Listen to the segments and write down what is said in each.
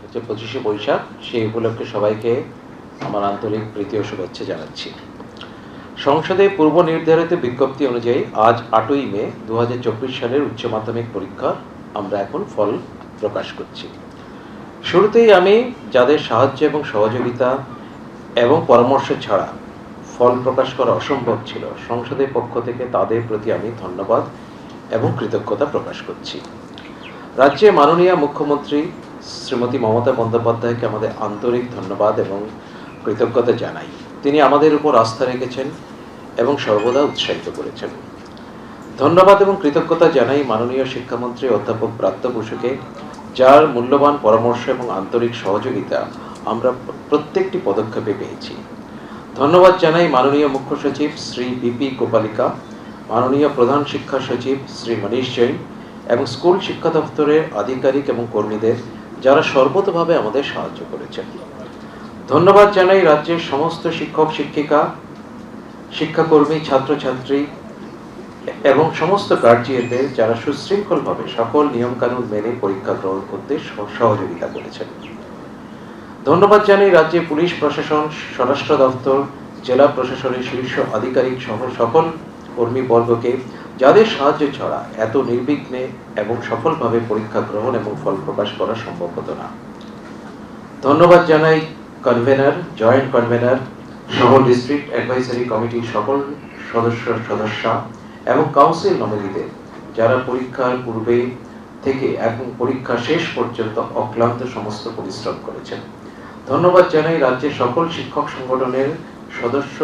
হচ্ছে পঁচিশে বৈশাখ, সেই উপলক্ষে সবাইকে আমার আন্তরিক প্রীতি ও শুভেচ্ছা জানাচ্ছি। সংসদে পূর্ব নির্ধারিত বিজ্ঞপ্তি অনুযায়ী আজ আটই মে দুহাজার চব্বিশ সালের উচ্চ মাধ্যমিক পরীক্ষা আমরা এখন ফল প্রকাশ করছি। শুরুতেই আমি যাদের সাহায্য এবং সহযোগিতা এবং পরামর্শ ছাড়া ফল প্রকাশ করা অসম্ভব ছিল সংসদের পক্ষ থেকে তাদের প্রতি আমি ধন্যবাদ এবং কৃতজ্ঞতা প্রকাশ করছি। রাজ্যে মাননীয় মুখ্যমন্ত্রী শ্রীমতী মমতা বন্দ্যোপাধ্যায়কে আমাদের আন্তরিক ধন্যবাদ এবং কৃতজ্ঞতা জানাই। তিনি আমাদের উপর আস্থা রেখেছেন এবং সর্বদা উৎসাহিত করেছেন। ধন্যবাদ এবং কৃতজ্ঞতা জানাই মাননীয় শিক্ষামন্ত্রী অধ্যাপক ব্রাত্য বসুকে, যার মূল্যবান পরামর্শ এবং আন্তরিক সহযোগিতা আমরা প্রত্যেকটি পদক্ষেপে পেয়েছি। ধন্যবাদ জানাই মাননীয় মুখ্য সচিব শ্রী বিপি গোপালিকা মাননীয় প্রধান শিক্ষা সচিব শ্রী মনীষ জৈন এবং স্কুল শিক্ষা দপ্তরের আধিকারিক এবং কর্মীদের যারা সর্বতভাবে আমাদের সাহায্য করেছেন। ধন্যবাদ জানাই রাজ্যের সমস্ত শিক্ষক, শিক্ষিকা, শিক্ষাকর্মী, ছাত্রছাত্রী এবং সমস্ত গার্জিয়ানদের যারা সুশৃঙ্খলভাবে সকল নিয়মকানুন মেনে পরীক্ষা গ্রহণ করতে সহযোগিতা করেছেন। ধন্যবাদ জানাই রাজ্যের পুলিশ প্রশাসন, স্বরাষ্ট্র দপ্তর, জেলা প্রশাসনের শীর্ষ আধিকারিক সহ সকল কর্মীবর্গকে। যাদের সাহায্য ছাড়া এত নির্বিঘ্নে এবং সফলভাবে পরীক্ষা গ্রহণ এবং ফল প্রকাশ করা সম্ভব হতো না। ধন্যবাদ জানাই কনভেনার জয়েন্ট কনভেনার সহ ডিস্ট্রিক্ট অ্যাডভাইসারি কমিটির সকল সদস্য, সদস্যা এবং কাউন্সিল নমিনিদের যারা পরীক্ষার পূর্বে থেকে এবং পরীক্ষা শেষ পর্যন্ত অক্লান্ত সমস্ত পরিশ্রম করেছেন। ধন্যবাদ জানাই রাজ্যের সকল শিক্ষক সংগঠনের সদস্য,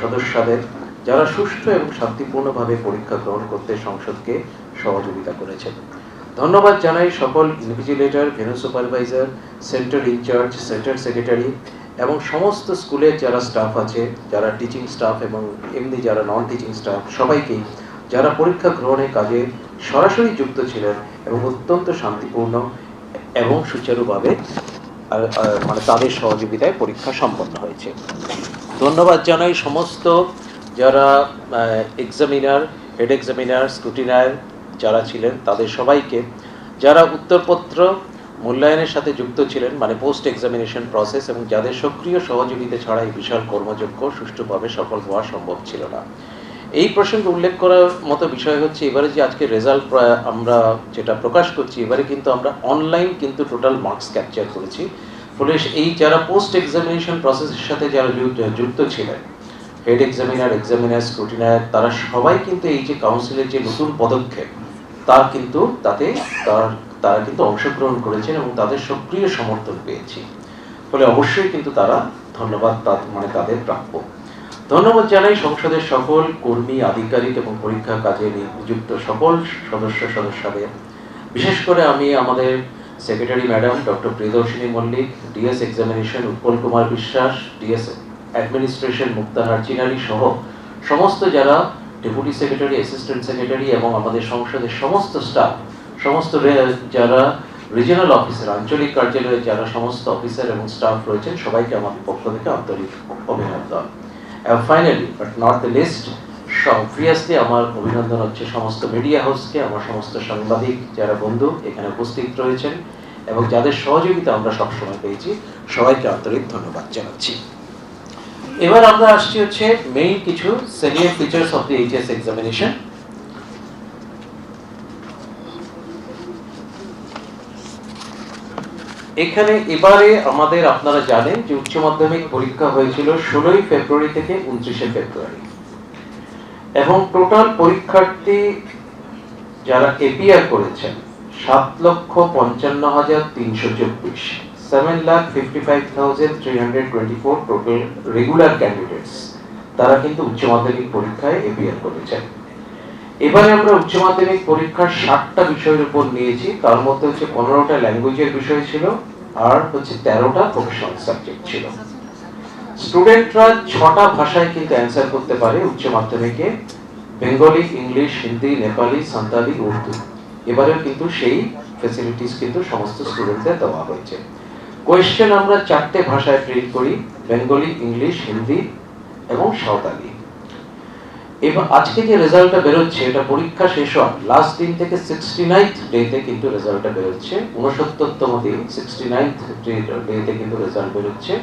সদস্যদের। যারা সুষ্ঠু এবং শান্তিপূর্ণভাবে পরীক্ষা গ্রহণ করতে সংসদকে সহযোগিতা করেছেন। ধন্যবাদ জানাই সকল invigilator venue supervisor centre in charge centre secretary এবং সমস্ত স্কুলের যারা স্টাফ আছে, যারা টিচিং স্টাফ এবং এমনি যারা নন টিচিং স্টাফ সবাইকেই যারা পরীক্ষা গ্রহণের কাজে সরাসরি যুক্ত ছিলেন এবং অত্যন্ত শান্তিপূর্ণ এবং সুচারুভাবে মানে তাদের সহযোগিতায় পরীক্ষা সম্পন্ন হয়েছে। ধন্যবাদ জানাই সমস্ত যারা এক্সামিনার হেড এক্সামিনার স্ক্রুটিনার যারা ছিলেন, তাদের সবাইকে, যারা উত্তরপত্র মূল্যায়নের সাথে যুক্ত ছিলেন মানে পোস্ট এক্সামিনেশন প্রসেস এবং যাদের সক্রিয় সহযোগিতা ছাড়া এই বিশাল কর্মযজ্ঞ সুষ্ঠুভাবে সফল হওয়া সম্ভব ছিল না। এই প্রসঙ্গে উল্লেখ করার মতো বিষয় হচ্ছে, এবারে যে আজকে রেজাল্ট আমরা যেটা প্রকাশ করছি, এবারে কিন্তু আমরা অনলাইন কিন্তু টোটাল মার্কস ক্যাপচার করেছি। ফলে এই যারা পোস্ট এক্সামিনেশন প্রসেসের সাথে যারা যুক্ত ছিলেন হেড এক্সামিনার এক্সামিনার স্ক্রুটিনার তারা সবাই কিন্তু এই যে কাউন্সিলের যে নতুন পদক্ষেপ, তার কিন্তু তাতে তার, তারা কিন্তু অংশগ্রহণ করেছেন এবং তাদের সক্রিয় সমর্থন পেয়েছি। ফলে অবশ্যই কিন্তু তারা ধন্যবাদ তা- মানে তাদের প্রাপ্য। ধন্যবাদ জানাই সংসদের সকল কর্মী, আধিকারিক এবং পরীক্ষা কাজে নিযুক্ত সকল সদস্য, সদস্যদের। বিশেষ করে আমি আমাদের secretary madam doctor Priyadarshini Mallick DS examination Utpal Kumar Biswas DS administration মুক্তাহার চিনারি সহ সমস্ত যারা ডেপুটি সেক্রেটারি অ্যাসিস্ট্যান্ট সেক্রেটারি এবং আমাদের সংসদের সমস্ত স্টাফ সমস্ত যারা রিজিনাল অফিসার আঞ্চলিক কার্যালয়ে যারা সমস্ত অফিসার এবং স্টাফ রয়েছেন, সবাইকে আমার পক্ষ থেকে আন্তরিক অভিনন্দন। Finally but not the least obviously আমার অভিনন্দন হচ্ছে সমস্ত মিডিয়া হাউসকে আমার সমস্ত সাংবাদিক যারা বন্ধু এখানে উপস্থিত রয়েছেন এবং যাদের সহযোগিতা আমরা সবসময় পেয়েছি, সবাইকে আন্তরিক ধন্যবাদ জানাচ্ছি। এবার আমরা আসছি হচ্ছে মেইন কিছু senior features of the HS examination এখানে এবারে আমাদের আপনারা জানেন যে উচ্চ মাধ্যমিক পরীক্ষা হয়েছিল ষোলোই ফেব্রুয়ারি থেকে উনত্রিশে ফেব্রুয়ারি। এবং টোটাল পরীক্ষার্থী যারা এপিআর করেছেন, সাত লক্ষ পঞ্চান্ন হাজার তিনশো চব্বিশ। Seven lakh fifty five thousand three hundred twenty four total regular তারা কিন্তু উচ্চ মাধ্যমিক পরীক্ষায় করেছেন। এবারে আমরা উচ্চ মাধ্যমিক পরীক্ষার বিষয়ের উপর নিয়েছি। তার মধ্যে হচ্ছে পনেরোটা ল্যাঙ্গুয়েজের বিষয় ছিল, আর হচ্ছে তেরোটা প্রফেশনাল সাবজেক্ট ছিল। স্টুডেন্টরা ছটা ভাষায় কিন্তু অ্যান্সার করতে পারে উচ্চ মাধ্যমিকে। Bengali, English, Hindi, Nepali, Santali, Urdu. এবারেও কিন্তু সেই ফেসিলিটিস কিন্তু সমস্ত স্টুডেন্টদের দেওয়া হয়েছে। কোয়েশ্চেন আমরা চারটে ভাষায় প্রিন্ট করি বেঙ্গলি ইংলিশ হিন্দি এবং সাঁওতালি এবার আজকে যে রেজাল্টটা বেরোচ্ছে, এটা পরীক্ষা শেষ হওয়ার লাস্ট দিন থেকে সিক্সটি নাইন্থ ডেতে কিন্তু রেজাল্টটা বেরোচ্ছে। উনসত্তরতম দিন সিক্সটি নাইন্থ ডেতে কিন্তু রেজাল্ট বেরোচ্ছে।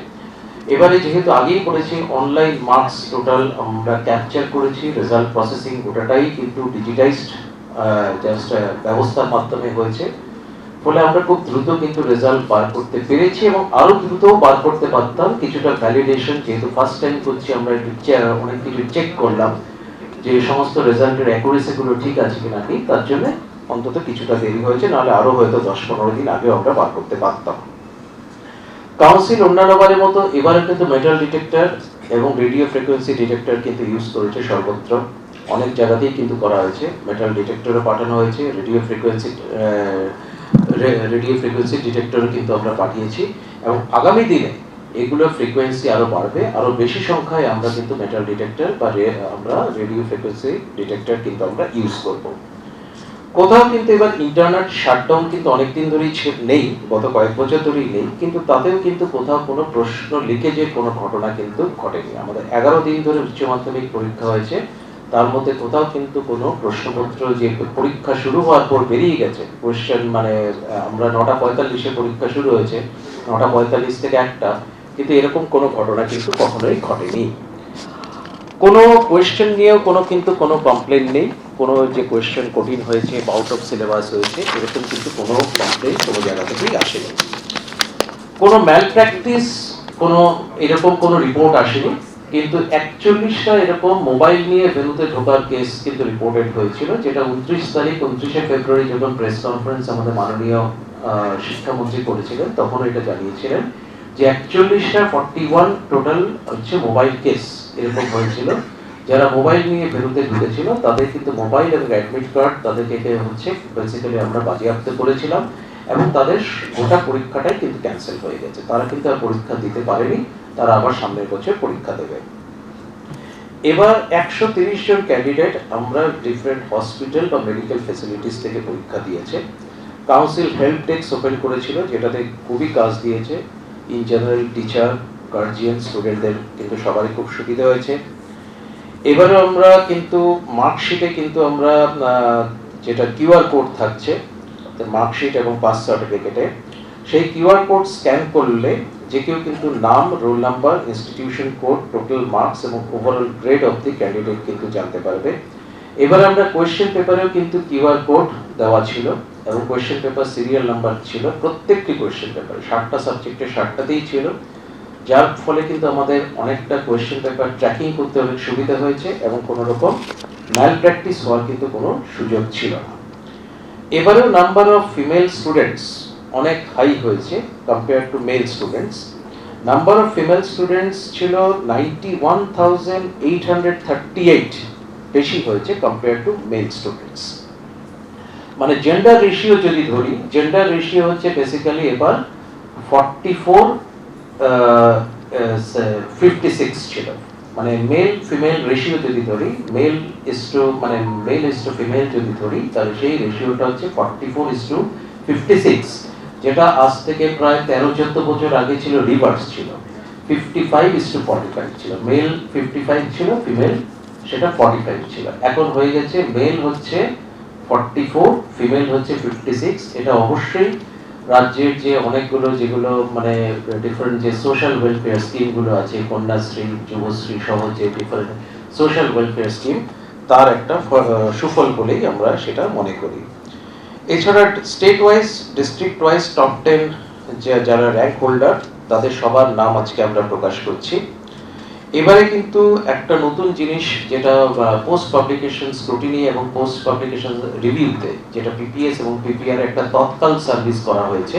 এবারে যেহেতু আগেই করেছি অনলাইন মার্কস টোটাল আমরা ক্যাপচার করেছি রেজাল্ট প্রসেসিং গোটাটাই কিন্তু ডিজিটাইজড জাস্ট ব্যবস্থার মাধ্যমে হয়েছে। ফলে আমরা খুব দ্রুত কিন্তু রেজাল্ট বার করতে পেরেছি এবং আরও দ্রুত বার করতে পারতাম। কিছুটা ভ্যালিডেশন যেহেতু ফার্স্ট টাইম করছি, আমরা একটু অনেক কিছু চেক করলাম যে সমস্ত রেজাল্টের অ্যাকুরেসি গুলো ঠিক আছে কিনা কি, তার জন্য অন্তত কিছুটা দেরি হয়েছে, নাহলে আরও হয়তো দশ পনেরো দিন আগে আমরা বার করতে পারতাম। কাউন্সিল অন্যান্যবারের মতো এবারে কিন্তু মেটাল ডিটেক্টর এবং রেডিও ফ্রিকোয়েন্সি ডিটেক্টর কিন্তু ইউজ করেছে সর্বত্র। অনেক জায়গাতেই কিন্তু করা হয়েছে। মেটাল ডিটেক্টরও পাঠানো হয়েছে radio frequency radio frequency detector কিন্তু আমরা পাঠিয়েছি এবং আগামী দিনে এগুলো ফ্রিকোয়েন্সি আরও বাড়বে, আরও বেশি সংখ্যায় আমরা কিন্তু মেটাল ডিটেক্টর বা আমরা রেডিও ফ্রিকোয়েন্সি ডিটেক্টর কিন্তু আমরা ইউজ করব। কোথাও কিন্তু এবার ইন্টারনেট শাটডাউন কিন্তু অনেকদিন ধরেই নেই, গত কয়েক বছর ধরেই নেই, কিন্তু তাতেও কিন্তু কোথাও কোনো প্রশ্ন লিকেজের কোনো ঘটনা কিন্তু ঘটেনি। আমাদের এগারো দিন ধরে উচ্চ মাধ্যমিক পরীক্ষা হয়েছে তার মধ্যে কোথাও কিন্তু কোনো প্রশ্নপত্র যে পরীক্ষা শুরু হওয়ার পর বেরিয়ে গেছে কোয়েশ্চেন মানে আমরা নটা পঁয়তাল্লিশে পরীক্ষা শুরু হয়েছে, নটা পঁয়তাল্লিশ থেকে একটা, কিন্তু এরকম কোনো ঘটনা কিন্তু কখনোই ঘটেনি। কোনো কোয়েশ্চেন নিয়েও কোনো কিন্তু কোনো কমপ্লেন নেই, কোনো যে কোয়েশ্চেন কঠিন হয়েছে আউট অফ সিলেবাস হয়েছে, এরকম কিন্তু কোনো কমপ্লেন কোনো জায়গা থেকেই আসেনি। কোনো ম্যাল প্র্যাকটিস কোনো এরকম কোনো রিপোর্ট আসেনি। কিন্তু একচল্লিশটা এরকম মোবাইল নিয়ে ভেনুতে ঢোকার কেস কিন্তু রিপোর্টেড হয়েছিল, যেটা উনত্রিশ তারিখ, উনত্রিশে ফেব্রুয়ারি যখন প্রেস কনফারেন্স আমাদের মাননীয় শিক্ষামন্ত্রী করেছিলেন তখন এটা জানিয়েছিলেন যে একচল্লিশটা ফর্টি ওয়ান টোটাল হচ্ছে মোবাইল কেস এরকম হয়েছিল। যারা মোবাইল নিয়ে বেরোতে ঢুকেছিল, তাদের কিন্তু মোবাইল এবং অ্যাডমিট কার্ড তাদেরকে হচ্ছে বেসিক্যালি আমরা বাজেয়াপ্ত করেছিলাম এবং তাদের গোটা পরীক্ষাটাই কিন্তু ক্যান্সেল হয়ে গেছে। তারা কিন্তু আর পরীক্ষা দিতে পারেনি। তারা আবার সামনের বছর পরীক্ষা দেবে। এবার একশো তিরিশ জন ক্যান্ডিডেট আমরা ডিফারেন্ট হসপিটাল বা মেডিকেল ফেসিলিটিস থেকে পরীক্ষা দিয়েছে। কাউন্সিল হেল্প ডেস্ক ওপেন করেছিল, যেটাতে খুবই কাজ দিয়েছে। ইন জেনারেল টিচার গার্জিয়ান স্টুডেন্টদের কিন্তু সবারই খুব সুবিধা হয়েছে। এবারে আমরা কিন্তু মার্কশিটে কিন্তু আমরা যেটা কিউআর কোড থাকছে মার্কশিট এবং পাস সার্টিফিকেটে সেই কিউআর কোড স্ক্যান করলে যে কেউ কিন্তু নাম roll number institution code total marks এবং overall grade of the candidate কিন্তু জানতে পারবে। এবার আমরা কোয়েশ্চেন পেপারেও কিন্তু কিউআর কোড দেওয়া ছিল এবং কোয়েশ্চেন পেপার সিরিয়াল নাম্বার ছিল, প্রত্যেকটি কোয়েশ্চেন পেপার ষাটটা সাবজেক্টে ষাটটাতেই ছিল, যার ফলে কিন্তু আমাদের অনেকটা কোয়েশ্চেন পেপার ট্র্যাকিং করতে অনেক সুবিধা হয়েছে এবং কোনো রকম ম্যাল প্র্যাকটিস হওয়ার কিন্তু কোনো সুযোগ ছিল না। এবারেও নাম্বার অফ ফিমেল স্টুডেন্টস অনেক হাই হয়েছে। Compare to male students number of female students ছিল ninety one thousand eight hundred thirty eight বেশি হয়েছে কম্পেয়ার টু মেল স্টুডেন্টস মানে জেন্ডার রেশিও যদি ধরি জেন্ডার রেশিও হচ্ছে বেসিক্যালি এবার ফর্টি ফোর ফিফটি সিক্স ছিল। মানে মেল ফিমেল রেশিও যদি ধরি মেল ইস টু মানে মেল ইস টু ফিমেল যদি ধরি, তাহলে সেই রেশিওটা হচ্ছে forty four is to fifty six যেটা আজ থেকে প্রায় তেরো, চোদ্দ বছর আগে ছিল রিভার্স ছিল। Fifty five is to forty five ছিল। মেল ফিফটি ফাইভ ছিল ফিমেল সেটা ফর্টি ফাইভ ছিল। এখন হয়ে গেছে মেল হচ্ছে ফর্টি ফোর ফিমেল হচ্ছে ফিফটি সিক্স এটা অবশ্যই রাজ্যের যে অনেকগুলো যেগুলো মানে ডিফারেন্ট যে সোশ্যাল ওয়েলফেয়ার স্কিমগুলো আছে, কন্যাশ্রী, যুবশ্রী সহ যে ডিফারেন্ট সোশ্যাল ওয়েলফেয়ার স্কিম তার একটা সুফল বলেই আমরা সেটা মনে করি। এছাড়া state wise district wise top ten যারা র্যাঙ্ক হোল্ডার তাদের সবার নাম আজকে আমরা প্রকাশ করছি। এবারে কিন্তু একটা নতুন জিনিস যেটা পোস্ট পাবলিকেশন স্ক্রুটিনি এবং পোস্ট পাবলিকেশন রিভিউতে যেটা পিপিএস এবং পিপিআর একটা তৎকাল সার্ভিস করা হয়েছে।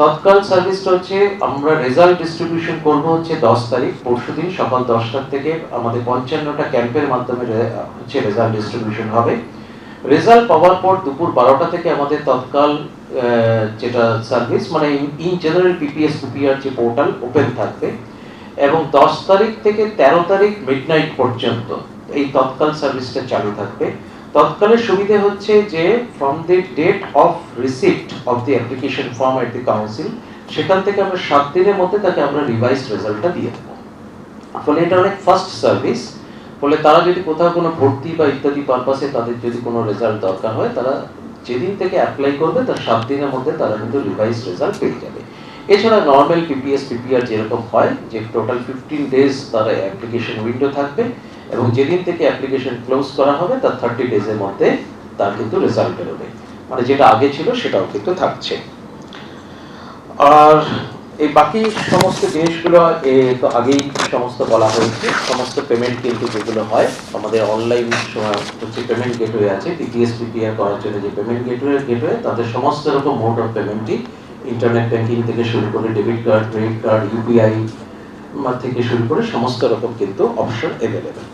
তৎকাল সার্ভিসটা হচ্ছে, আমরা রেজাল্ট ডিস্ট্রিবিউশন করব হচ্ছে দশ তারিখ, পরশু দিন সকাল দশটার থেকে আমাদের পঞ্চান্নটা ক্যাম্পের মাধ্যমে হচ্ছে রেজাল্ট ডিস্ট্রিবিউশন হবে। রেজাল্ট পাওয়ার পর দুপুর বারোটা থেকে আমাদের তৎকাল যেটা সার্ভিস মানে ইন জেনারেল পিপিএস পিপিআর যে পোর্টাল ওপেন থাকবে, এবং দশ তারিখ থেকে তেরো তারিখ মিডনাইট পর্যন্ত এই তৎকাল সার্ভিসটা চালু থাকবে। তৎকালের সুবিধে হচ্ছে যে from the date of receipt of the application form at the council সেখান থেকে আমরা সাত দিনের মধ্যে তাকে আমরা রিভাইজ রেজাল্টটা দিয়ে দেবো। ফলে এটা অনেক ফার্স্ট সার্ভিস ফলে তারা যদি কোথাও কোনো ভর্তি বা ইত্যাদি পারপাসে তাদের যদি কোনো রেজাল্ট দরকার হয়, তারা যেদিন থেকে অ্যাপ্লাই করবে, তার সাত দিনের মধ্যে তারা কিন্তু রিভাইজ রেজাল্ট পেয়ে যাবে। এছাড়া নর্মাল পিপিএস পিপিআর যেরকম হয়, যে টোটাল ফিফটিন ডেজ তারা অ্যাপ্লিকেশন উইন্ডো থাকবে এবং যেদিন থেকে অ্যাপ্লিকেশন ক্লোজ করা হবে, তার থার্টি ডেজের মধ্যে তার কিন্তু রেজাল্ট বেরোবে। মানে যেটা আগে ছিল, সেটাও কিন্তু থাকছে। আর এই বাকি সমস্ত জিনিসগুলো তো আগেই সমস্ত বলা হয়েছে, সমস্ত পেমেন্ট কিন্তু যেগুলো হয়, আমাদের অনলাইন হচ্ছে পেমেন্ট গেটওয়ে আছে পিপিএস পিপিআর করার জন্য যে পেমেন্ট গেটওয়ে গেটওয়ে তাদের সমস্ত রকম মোড অফ পেমেন্টই ইন্টারনেট ব্যাংকিং থেকে শুরু করে debit card credit card UPI থেকে শুরু করে সমস্ত রকম কিন্তু অপশন অ্যাভেলেবেল